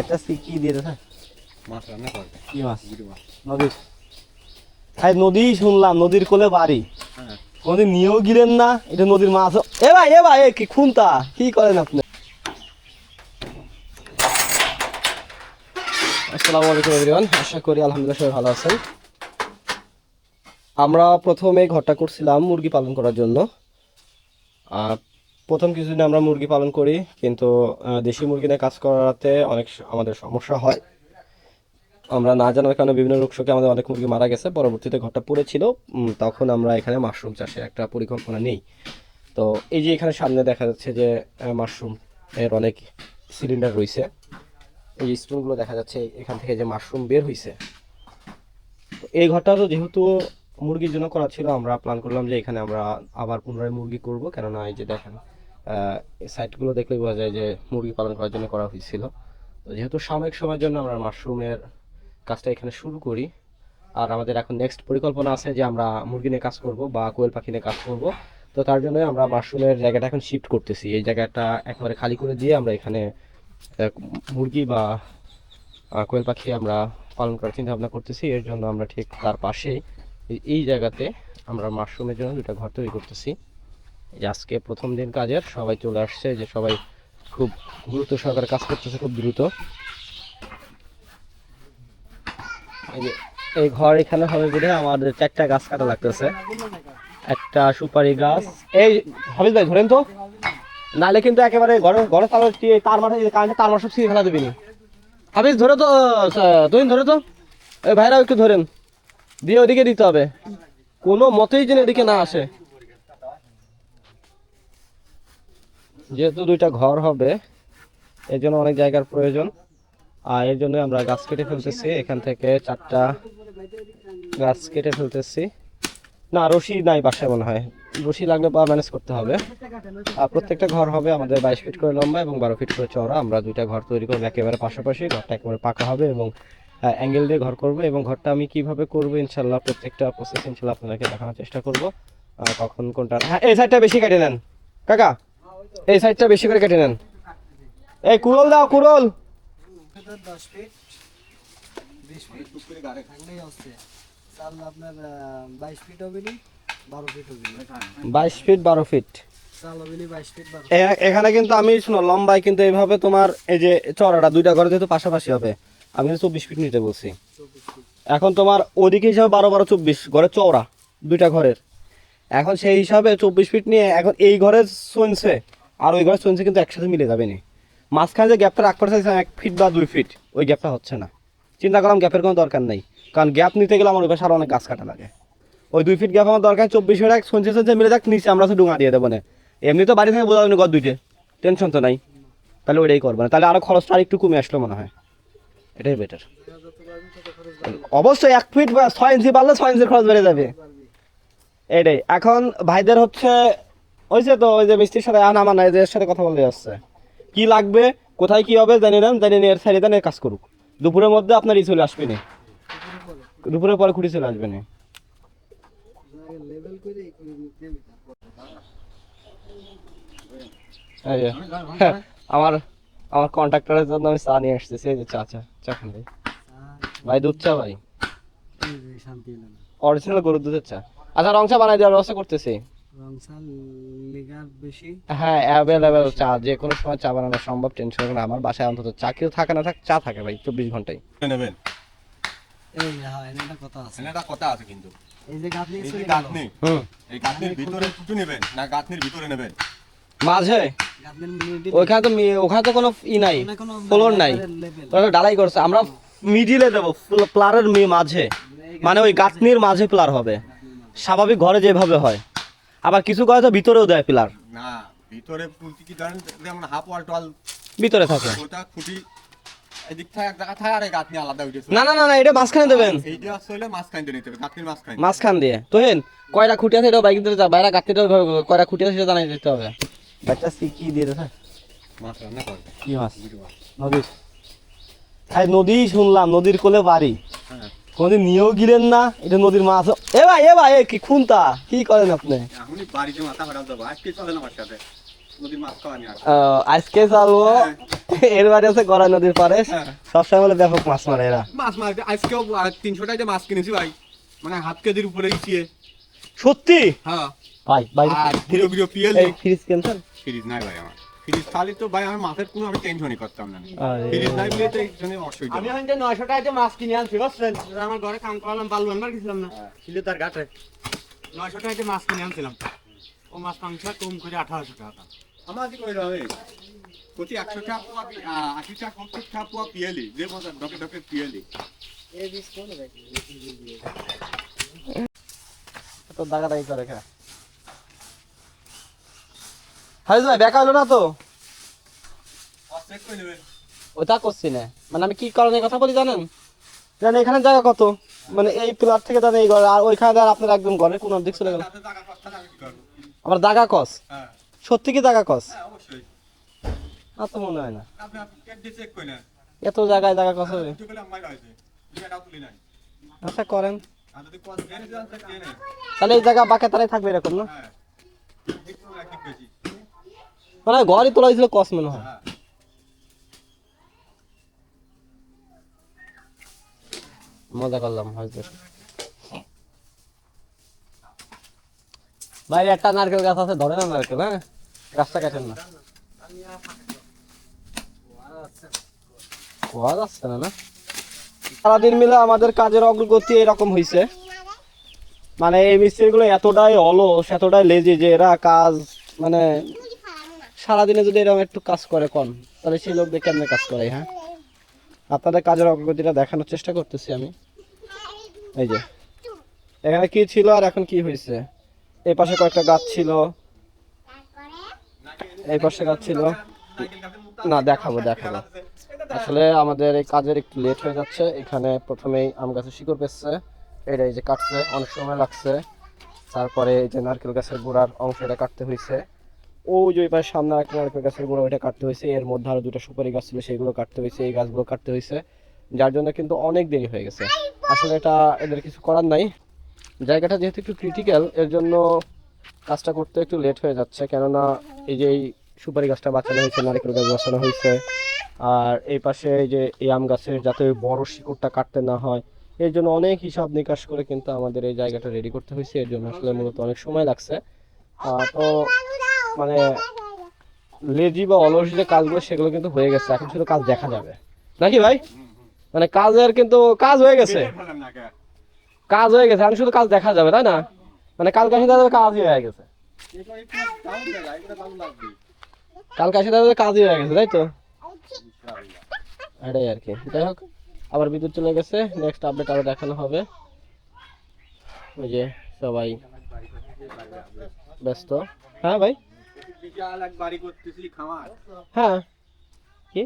একটা কি দিয়ে দেবে মাছ রান্না করবে কি মাছ? নদীর নদী। শুনলাম নদীর কোলে বাড়ি। হ্যাঁ। কোনদিন নিয়েও গিলেন না এটা নদীর মাছ। এ ভাই এ ভাই কি খুনতা কি করেন আপনি? আসসালামু আলাইকুম এভরিওয়ান। আশা করি আলহামদুলিল্লাহ সবাই ভালো আছেন। আমরা প্রথমে ঘরটা করছিলাম মুরগি পালন করার জন্য। আর প্রথম কিছুদিন আমরা মুরগি পালন করি, কিন্তু দেশি মুরগি নিয়ে কাজ করাতে অনেক আমাদের সমস্যা হয়। আমরা না জানার কারণে বিভিন্ন রোগ আমাদের অনেক মুরগি মারা গেছে। পরবর্তীতে ঘরটা পড়েছিল তখন আমরা এখানে মাশরুম চাষের একটা পরিকল্পনা নেই। তো এই যে এখানে সামনে দেখা যাচ্ছে যে মাশরুম এর অনেক সিলিন্ডার রয়েছে। এই যে স্পুনগুলো দেখা যাচ্ছে, এখান থেকে যে মাশরুম বের হয়েছে তো এই ঘরটা তো যেহেতু মুরগির জন্য করা ছিল, আমরা প্ল্যান করলাম যে এখানে আমরা আবার পুনরায় মুরগি করব। কেননা এই যে দেখেন সাইটগুলো দেখলেই বোঝা যায় যে মুরগি পালন করার জন্য করা হয়েছিল। তো যেহেতু সাময়িক সময়ের জন্য আমরা মাশরুমের কাজটা এখানে শুরু করি, আর আমাদের এখন নেক্সট পরিকল্পনা আছে যে আমরা মুরগি নিয়ে কাজ করব বা কোয়েল পাখি নিয়ে কাজ করব। তো তার জন্য আমরা মাশরুমের জায়গাটা এখন শিফট করতেছি। এই জায়গাটা একেবারে খালি করে দিয়ে আমরা এখানে মুরগি বা কোয়েল পাখি আমরা পালন করার চিন্তা ভাবনা করতেছি। এর জন্য আমরা ঠিক তার পাশেই এই- জায়গাতে আমরা মাশরুমের জন্য দুটা ঘর তৈরি করতেছি। আজকে প্রথম দিন কাজের, সবাই চলে আসছে, যে সবাই খুব গুরুত্ব সহকারে কাজ করতেছে, খুব দ্রুত। এই ঘর এখানে হবে বলে আমাদের চারটা গাছ কাটা লাগতেছে। একটা সুপারি গাছ। এই হাবিজ ভাই, ধরেন তো। নালে কিন্তু একেবারে ঘরে ঘরে তার তার মাঠে কারেন্টে তার মাঠ সব ছিঁড়ে ফেলা দেবিনি। হাবিজ ধরে তো তুই ধরে তো। এই ভাইরাও একটু ধরেন। দিয়ে ওদিকে দিতে হবে। কোনো মতেই যেন এদিকে না আসে। যেহেতু দুইটা ঘর হবে এর জন্য অনেক জায়গার প্রয়োজন। আর এর জন্য আমরা গাছ কেটে ফেলতেছি। এখান থেকে চারটা গাছ কেটে ফেলতেছি। না, রশি নাই বাসায় মনে হয়। রশি লাগলে বা ম্যানেজ করতে হবে। আর প্রত্যেকটা ঘর হবে আমাদের বাইশ ফিট করে লম্বা এবং বারো ফিট করে চওড়া। আমরা দুইটা ঘর তৈরি করব একেবারে পাশাপাশি। ঘরটা একেবারে পাকা হবে এবং অ্যাঙ্গেল দিয়ে ঘর করব এবং ঘরটা আমি কীভাবে করব ইনশাল্লাহ প্রত্যেকটা প্রসেস ইনশাল্লাহ আপনাদেরকে দেখানোর চেষ্টা করব। কখন কোনটা হ্যাঁ এই সাইডটা বেশি কেটে নেন। কাকা! এই সাইডটা বেশি করে কেটে নেন। এই কুরল দাও কুরল বাইশ ফিট, বারো ফিট। এখানে কিন্তু আমি, শুনো, লম্বায় কিন্তু এইভাবে তোমার এই যে চড়াটা দুইটা ঘরে যেহেতু পাশাপাশি হবে, আমি চব্বিশ ফিট নিতে বলছি। এখন তোমার ওদিকে হিসাবে বারো বারো চব্বিশ, ঘরে চওড়া, দুইটা ঘরের। এখন সেই হিসাবে চব্বিশ ফিট নিয়ে এখন এই ঘরে সইনছে আর ওই ঘরের সইনছে কিন্তু একসাথে মিলে যাবে নি। মাঝখানে যে গ্যাপটা রাখতে চাইছিলাম এক ফিট বা দুই ফিট ওই গ্যাপটা হচ্ছে না। চিন্তা করলাম গ্যাপের কোনো দরকার নেই। কারণ গ্যাপ নিতে গেলে আমার ওই পাশে আরও অনেক গাছ কাটা লাগে। ওই দুই ফিট গ্যাপ আমার দরকার, চব্বিশ ফিট এক সঞ্চে সঞ্চে মিলে যাক, নিচে আমরা ডুঙা দিয়ে দেবো না। এমনি তো বাড়ি থেকে বোঝা যাবে ঘর দুইটে। টেনশন তো নাই। তাহলে ওইটাই করব না। তাহলে আরও খরচটা আর একটু কমে আসলো মনে হয়। এটাই বেটার। অবশ্যই এক ফিট বা ছয় ইঞ্চি পারলে ছয় ইঞ্চির খরচ বেড়ে যাবে। এটাই। এখন ভাইদের হচ্ছে ওইছে তো ওই যে মিষ্টির সাথে আনা মানা এর সাথে কথা বলতে যাচ্ছে। কি লাগবে কোথায় কি হবে জানি না জানি না এর সাইডে দেন কাজ করুক। দুপুরের মধ্যে আপনার ই চলে আসবে না। দুপুরের পরে খুঁটি চলে আসবে না। যে, হ্যাঁ, আমার আমার কন্ট্রাক্টরের জন্য আমি চা নিয়ে আসতেছি এই যে চা চা চা খান ভাই। ভাই দুধ চা ভাই? যে অরিজিনাল গরুর দুধের চা। আচ্ছা রং চা বানাই দেওয়ার ব্যবস্থা করতেছি। হ্যাঁ অ্যাভেলেবেল চা যে কোনো সময় চা বানানো সম্ভব টেনশন করে আমার বাসায় অন্তত চা কেউ থাকে না থাক চা থাকে ভাই চব্বিশ ঘন্টায়। নেবেন। এই হ্যাঁ এটা কথা আছে। এখানে কথা আছে কিন্তু। এই যে গাঁথনি এই যে চলে গেল। গাঁথনি। হুম। এই গাঁথনির ভিতরে কিছু নেবেন না গাঁথনির ভিতরে নেবেন। মাঝে? ওইখানে তো ওখানে তো কোনো ই নাই ফ্লোর নাই। লেভেল ওরা ডালাই করছে আমরা মিডিলে দেবো প্লারের মাঝে। মানে ওই গাঁথনির মাঝে প্লার হবে। স্বাভাবিক ঘরে যেভাবে হয়। আবার কিছু তো ভিতরেও দেয় পিলার। না ভিতরে কি ধরেন? যেমন হাফ ওয়াল টল ভিতরে থাকে। ওটা খুঁটি এদিক থেকে এক জায়গা থাকে আর এই গাঁথনি আলাদা উঠেছে না না না না এটা মাঝখানে দেবেন। এইটা আসলে মাঝখান দিয়ে নিতে হবে মাঝখান মাঝখান দিয়ে। তো হেন কয়টা খুঁটি আছে বাইক দিতে যা বাইরে কয়টা খুঁটি আছে সেটা জানাই দিতে হবে। একটা কি দিয়ে দেবে মাছ রান্না করবে। কি মাছ? নদীর নদী শুনলাম নদীর কোলে বাড়ি। হ্যাঁ। কোনদিন নিয়েও গিলেন না এটা নদীর মাছ। এ ভাই এ ভাই এ কি খুনতা কি করেন আপনি? বাড়িতে মাথা আজকে চলেন আমার সাথে। চালবো। এর বাড়ি আছে গড়াই নদীর পারে হ্যাঁ। সবসময় বলে ব্যাপক মাছ মারে এরা। মাছ মারতে আজকেও তিনশো টাকা মাছ কিনেছি ভাই। মানে হাত কেজির উপরে ইসিয়ে সত্যি? হ্যাঁ। ভাই ভাই ভিডিও ভিডিও পিএল ফ্রিজ ক্যান্সেল ফ্রিজ নাই ভাই আমার। ফ্রিজ খালি তো ভাই আমার মাছের কোনো আমি টেনশনই করতাম না। ফ্রিজ নাই বলে তো এই জন্য অসুবিধা আমি ওখানে নয়শো টাকাতে মাছ কিনে আনছি বুঝছেন? আমার ঘরে কাম করলাম বালু আনবার গেছিলাম না। ছিল তার ঘাটে নয়শো টাকাতে মাছ কিনে আনছিলাম ও মাছ মাংস কম করে আঠারোশো টাকা আমার কি করে হবে প্রতি একশো টাকা পোয়া আশি টাকা সত্তর টাকা পোয়া পিএলি যে মজা ডকে ডকে দেখি তো দাগাদাগি করে খা। হারিস ভাই বেকা হলো না তো? ওটা করছি না। মানে আমি কি কারণে কথা বলি জানেন? জানেন এখানে জায়গা কত? মানে এই পিলার থেকে জানেন এই ঘর আর ওইখানে আর আপনার একদম ঘরের কোন দিক চলে গেল। আমার দাগা কস হ্যাঁ। সত্যি কি দাগা কস হ্যাঁ আর তো মনে হয় না। এত জায়গায় দাগা কস হবে নাই আচ্ছা করেন। তাহলে এই জায়গা বাঁকে তারাই থাকবে এরকম না? মানে ঘরই তোলা হয়েছিল কস মনে, হয়। হ্যাঁ মজা করলাম একটা নারকেল গাছ আছে, ধরে না নারকেল হ্যাঁ? গাছটা কাটেন না। না না? সারাদিন মিলে আমাদের কাজের অগ্রগতি এরকম হয়েছে মানে এই মিস্ত্রিগুলো এতটাই অলস, এতটাই লেজি যে এরা কাজ মানে সারাদিনে যদি এরকম একটু কাজ করে কম তাহলে সেই লোক দিয়ে কেমনে কাজ করে হ্যাঁ? আপনাদের কাজের অগ্রগতিটা দেখানোর চেষ্টা করতেছি আমি। এই যে, এখানে কি ছিল আর এখন কি হয়েছে? এই পাশে কয়েকটা গাছ ছিল। এই পাশে গাছ ছিল। না, দেখাবো দেখাবো। আসলে আমাদের এই কাজের একটু লেট হয়ে যাচ্ছে। এখানে প্রথমেই আম গাছের শিকড় পেচ্ছে এটা এই যে কাটছে, অনেক সময় লাগছে। তারপরে এই যে নারকেল গাছের গোড়ার অংশটা কাটতে হয়েছে। ওই যে পাশে সামনে একটা নারকেল গাছের গোড়া ওইটা কাটতে হয়েছে, এর মধ্যে আরও দুটো সুপারি গাছ ছিল, সেগুলো কাটতে হয়েছে, এই গাছগুলো কাটতে হয়েছে, যার জন্য কিন্তু অনেক দেরি হয়ে গেছে। আসলে এটা এদের কিছু করার নাই। জায়গাটা যেহেতু একটু ক্রিটিক্যাল এর জন্য কাজটা করতে একটু লেট হয়ে যাচ্ছে, কেননা এই যে এই সুপারি গাছটা বাঁচানো হয়েছে, নারকেল গাছ বাঁচানো হয়েছে, আর এই পাশে এই যে এই আম গাছের যাতে বড় শিকড়টা কাটতে না হয়, এর জন্য অনেক হিসাব নিকাশ করে কিন্তু আমাদের এই জায়গাটা রেডি করতে হয়েছে, এর জন্য আসলে মূলত অনেক সময় লাগছে। তো মানে লেজি বা অলস যে কাজগুলো সেগুলো কিন্তু হয়ে গেছে। এখন শুধু কাজ দেখা যাবে। নাকি ভাই? মানে কাজের কিন্তু কাজ হয়ে গেছে। কাজ হয়ে গেছে এখন শুধু কাজ দেখা যাবে তাই না? মানে কালকে আসে তাদের কাজই হয়ে গেছে। কালকে আসে তাদের কাজই হয়ে গেছে তাই তো? এটাই আর কি। যাই হোক আবার বিদ্যুৎ চলে গেছে। নেক্সট আপডেট আরও দেখানো হবে। ওই যে সবাই ব্যস্ত। হ্যাঁ ভাই? বিশাল এক বাড়ি করতেছি খামার হ্যাঁ কি